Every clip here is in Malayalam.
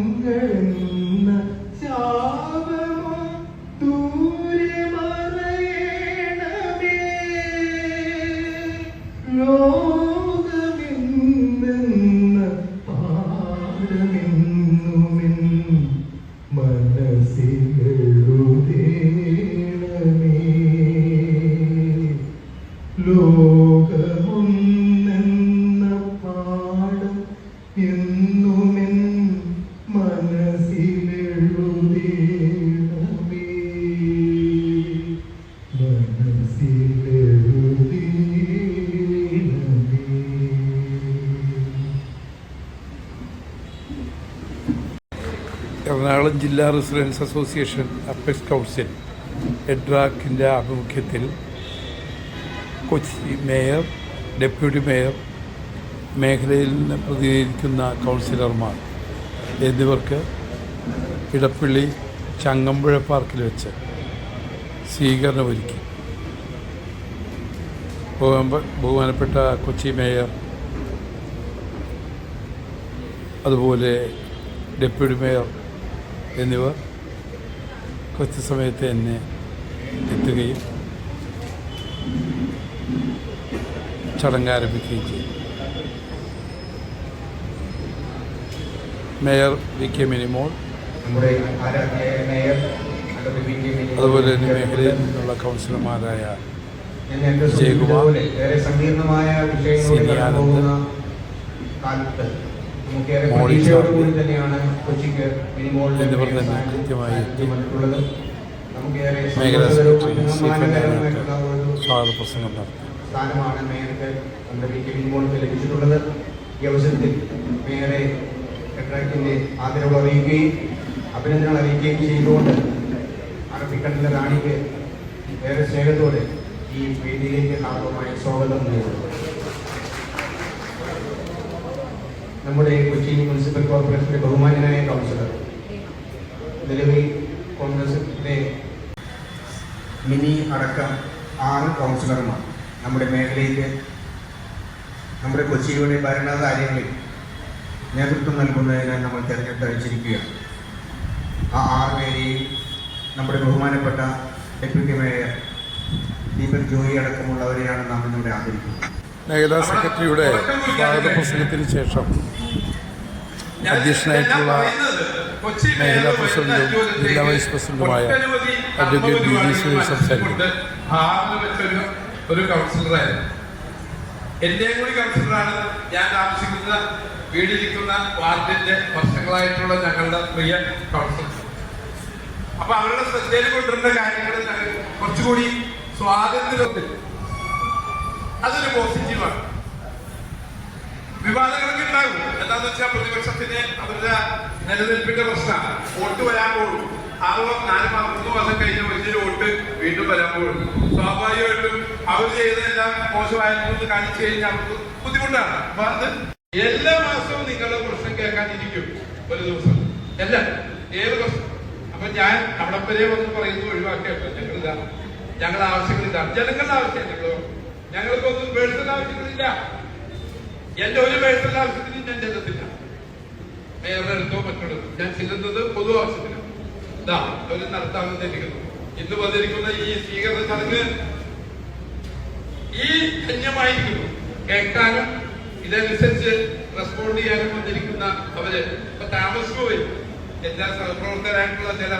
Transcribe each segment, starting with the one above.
അതിവേദങ്ങളെന്ന ശാപമോ ദൂരെ മറയണമേ. ലോകമെന്നെന്ന പാഠമെന്നുമെൻ മനസ്സിലെഴുതേണമേ ലോകമൊന്നെന്ന എറണാകുളം ജില്ലാ റെസിഡൻസ് അസോസിയേഷൻ അപ്പെക്സ് കൗൺസിൽ എഡ്രാക്കിന്റെ ആഭിമുഖ്യത്തിൽ കൊച്ചി മേയർ ഡെപ്യൂട്ടി മേയർ മേഖലയിൽ നിന്ന് പ്രതിനിധീകരിക്കുന്ന കൗൺസിലർമാർ എന്നിവർക്ക് ഇടപ്പള്ളി ചങ്ങമ്പുഴ പാർക്കിൽ വെച്ച് സ്വീകരണമൊരുക്കി. ബഹുമാനപ്പെട്ട കൊച്ചി മേയർ അതുപോലെ ഡെപ്യൂട്ടി മേയർ എന്നിവർ കൃത്യസമയത്ത് തന്നെ എത്തുകയും ചടങ്ങ് ആരംഭിക്കുകയും ചെയ്തു. മേയർ വി കെ മിനിമോൾ അതുപോലെ തന്നെ മേഖലയിൽ നിന്നുള്ള കൗൺസിലർമാരായ ഞാൻ നേരത്തെ ജയകുമാർ, ഏറെ സങ്കീർണമായ വിഷയങ്ങളിലൂടെ സിനി കടന്നു ആനന്ദ്, പോകുന്ന കാലത്ത് നമുക്കേറെ മോളി പ്രതീക്ഷയോടുകൂടി ചാർലി തന്നെയാണ് കൊച്ചിക്ക് മിനിമോളിലെ എന്നിവർ മേയർ തന്നെ സ്ഥാനം കൃത്യമായി എത്തി. മേഖലാ സെക്രട്ടറി സ്റ്റീഫൻ അഭിമാനകരവുമായിട്ടുള്ള ഒരു സ്വാഗത പ്രസംഗം നടത്തി. സ്ഥാനമാണ് മേയർക്ക് നമ്മുടെ വി കെ മിനിമോൾക്ക് ലഭിച്ചിട്ടുള്ളത്. ഈ അവസരത്തിൽ മേയറെ കെട്രാക്ടിന്റെ ആദരവ് അറിയിക്കുകയും അഭിനന്ദനങ്ങൾ അറിയിക്കുകയും ചെയ്തുകൊണ്ട് അറബിക്കണ്ണിലെ റാണിക്ക് ഏറെ സ്നേഹത്തോടെ ഈ വേദിയിലേക്ക് ഹാർദമായി സ്വാഗതം നേരുന്നു. നമ്മുടെ കൊച്ചി മുനിസിപ്പൽ കോർപ്പറേഷന്റെ ബഹുമാന്യനായ കൗൺസിലർ നിലവിൽ കോൺഗ്രസിന്റെ മിനി അടക്കം ആറ് കൗൺസിലർമാർ നമ്മുടെ മേഖലയിലെ നമ്മുടെ കൊച്ചിയുടെ ഭരണകാര്യങ്ങളിൽ നേതൃത്വം നൽകുന്നതിന് നമ്മൾ തിരഞ്ഞെടുത്തയച്ചിരിക്കുകയാണ്. ആ ആറ് പേരെയും നമ്മുടെ ബഹുമാനപ്പെട്ട ഡെപ്യൂട്ടി മേയർ ദീപക് ജോയി അടക്കമുള്ളവരെയാണ് നാം ഇന്നിവിടെ ആദരിക്കുന്നത്. മേഖലാ സെക്രട്ടറിയുടെ സ്വാഗത പ്രസംഗത്തിന് ശേഷം അധ്യക്ഷനായിട്ടുള്ള മേഖലാ പ്രസിഡന്റും ജില്ലാ വൈസ് പ്രസിഡന്റുമായ അഡ്വക്കേറ്റ് ബി ജി സുനിൽ സംസാരിക്കും. വെച്ചൊരു ഒരു കൗൺസിലറായിരുന്നു. എന്റെയും കൂടി കൗൺസിലറാണ് ഞാൻ താമസിക്കുന്ന വീടിരിക്കുന്ന വാർഡിന്റെ വർഷങ്ങളായിട്ടുള്ള ഞങ്ങളുടെ പ്രിയ കൗൺസിലർ. അപ്പൊ അവരുടെ ശ്രദ്ധയിൽ കൊണ്ടുവരുന്ന കാര്യങ്ങൾ ഞങ്ങൾ കുറച്ചുകൂടി സ്വാതന്ത്ര്യത്തിൽ. അതൊരു പോസിറ്റീവാണ്. വിവാദങ്ങളൊക്കെ ഉണ്ടാകും. എന്താന്ന് വെച്ചാൽ പ്രതിപക്ഷത്തിന് അവരുടെ നിലനിൽപ്പിന്റെ പ്രശ്നമാണ്. വോട്ട് വരാൻ പോകും ആറോ നാല് മൂന്ന് മാസം കഴിഞ്ഞ വലിയൊരു വോട്ട് വീണ്ടും പോകും സ്വാഭാവികമായിട്ടും അവർ ചെയ്തതെല്ലാം മോശമായിരുന്നു കാണിച്ചു കഴിഞ്ഞാൽ അവർക്ക് ബുദ്ധിമുട്ടാണ്. അപ്പൊ അത് എല്ലാ മാസവും നിങ്ങളുടെ പ്രശ്നം കേൾക്കാനിരിക്കും ഒരു ദിവസം. എല്ലാം ഏത് പ്രശ്നം അപ്പൊ ഞാൻ അവിടെ വരെ വന്ന് പറയുന്നത് ഒഴിവാക്കിയല്ലോ ഞങ്ങളിതാ ഞങ്ങളുടെ ആവശ്യങ്ങളില്ല. ജനങ്ങളുടെ ആവശ്യം ഞങ്ങളോ ഞങ്ങൾക്കൊന്നും പേഴ്സണൽ ആവശ്യങ്ങളില്ല. എന്റെ ഒരു പേഴ്സണൽ ആവശ്യത്തിനും ഞാൻ ചെല്ലത്തില്ല. മേയറുടെ അടുത്തോ മറ്റോടത്തോ ഞാൻ ചെല്ലുന്നത് പൊതു ആവശ്യത്തിനാണ്. ഇതാ ഒരു നടത്താമെന്ന് ഇരിക്കുന്നു ഇന്ന് വന്നിരിക്കുന്ന ഈ സ്വീകരണ ചടങ്ങ് ഈ ധന്യമായിരിക്കുന്നു. കേൾക്കാനും ഇതനുസരിച്ച് റെസ്പോണ്ട് ചെയ്യാനും വന്നിരിക്കുന്ന അവർ. ഇപ്പൊ താമസിച്ചു പോയി എല്ലാ സഹപ്രവർത്തകരായിട്ടുള്ള ചില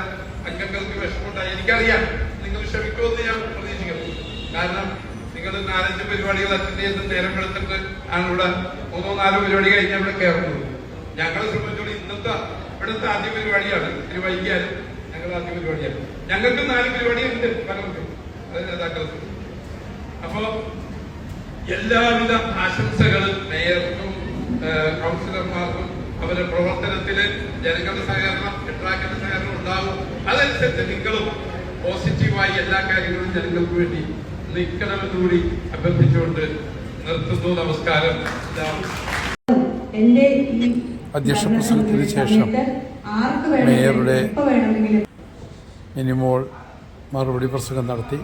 അംഗങ്ങൾക്ക് വിഷമമുണ്ടായി. എനിക്കറിയാം. നിങ്ങൾ ക്ഷമിക്കുമെന്ന് ഞാൻ പ്രതീക്ഷിക്കുന്നു. കാരണം നിങ്ങൾ നാലഞ്ച് പരിപാടികൾ അറ്റൻഡ് ചെയ്ത് നേരം എടുത്തിട്ട് ആണ് ഇവിടെ മൂന്നോ നാലോ പരിപാടി കഴിഞ്ഞ് ഇവിടെ കയറുന്നത്. ഞങ്ങളെ സംബന്ധിച്ചോളം ഇന്നത്തെ ഇവിടുത്തെ ആദ്യ പരിപാടിയാണ്. ഇത്തിരി വൈകിയാലും ഞങ്ങളുടെ ആദ്യ പരിപാടിയാണ്. ഞങ്ങൾക്ക് നാല് പരിപാടി ഉണ്ട് പലർക്കും. അത് നേതാക്കൾക്ക് അപ്പോ എല്ലാവിധ ആശംസകളും മേയർക്കും കൗൺസിലർമാർക്കും അവരുടെ പ്രവർത്തനത്തിൽ ജനങ്ങളുടെ സഹകരണം എട്രാക്കിന്റെ സഹകരണം ഉണ്ടാകും അതനുസരിച്ച് നിങ്ങളും പോസിറ്റീവായി എല്ലാ കാര്യങ്ങളും ജനങ്ങൾക്ക് വേണ്ടി നിൽക്കണമെന്നുകൂടി അഭ്യർത്ഥിച്ചുകൊണ്ട് നിർത്തുന്നു നമസ്കാരം. എന്റെ ഈ അധ്യക്ഷ പ്രസംഗത്തിന് ശേഷം മേയറുടെ മിനിമോൾ മറുപടി പ്രസംഗം നടത്തി.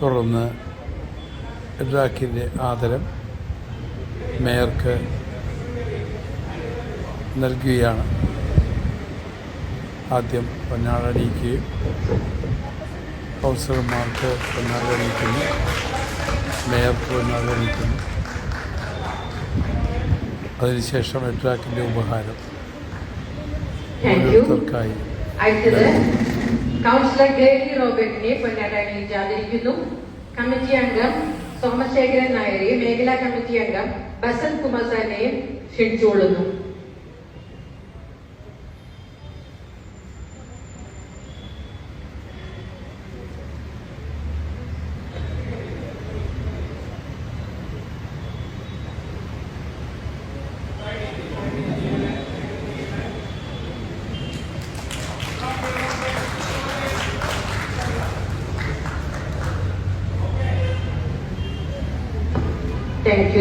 തുടർന്ന് ഇറാഖിന്റെ ആദരം മേയർക്ക് നൽകുകയാണ്. ആദ്യം പൊന്നാടണിയിക്കുകയും കൗൺസിലർമാർക്ക് പൊന്നാടണിയിക്കുന്നു മേയർക്ക് പൊന്നാടണിയിക്കുന്നു അതിനുശേഷം എട്രാക്കിന്റെ ഉപഹാരം. ഓരോരുത്തർക്കായി. കൗൺസിലർ ഗ്രേഡി റോബർട്ടിനെ പൊന്നാടണിയിൽ ആദരിക്കുന്നു കമ്മിറ്റി അംഗം സോമശേഖരൻ നായരെയും മേഖലാ കമ്മിറ്റി അംഗം ബസന്ത് കുമാർ സാറിനെയും ക്ഷണിച്ചുകൊള്ളുന്നു. താങ്ക്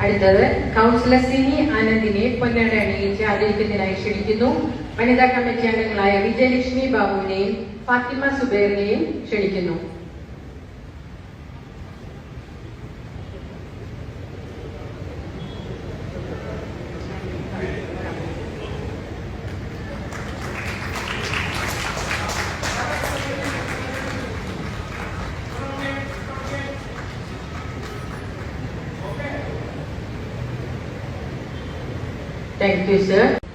അടുത്തത് കൗൺസിലർ സിനി ആനന്ദിനെ പൊന്നാട അണിയിച്ച് ആദരിക്കുന്നതിനായി ക്ഷണിക്കുന്നു. വനിതാ കമ്മിറ്റി അംഗങ്ങളായ വിജയലക്ഷ്മി ബാബുവിനെയും ഫാത്തിമ സുബേറിനെയും ക്ഷണിക്കുന്നു. Thank you, sir.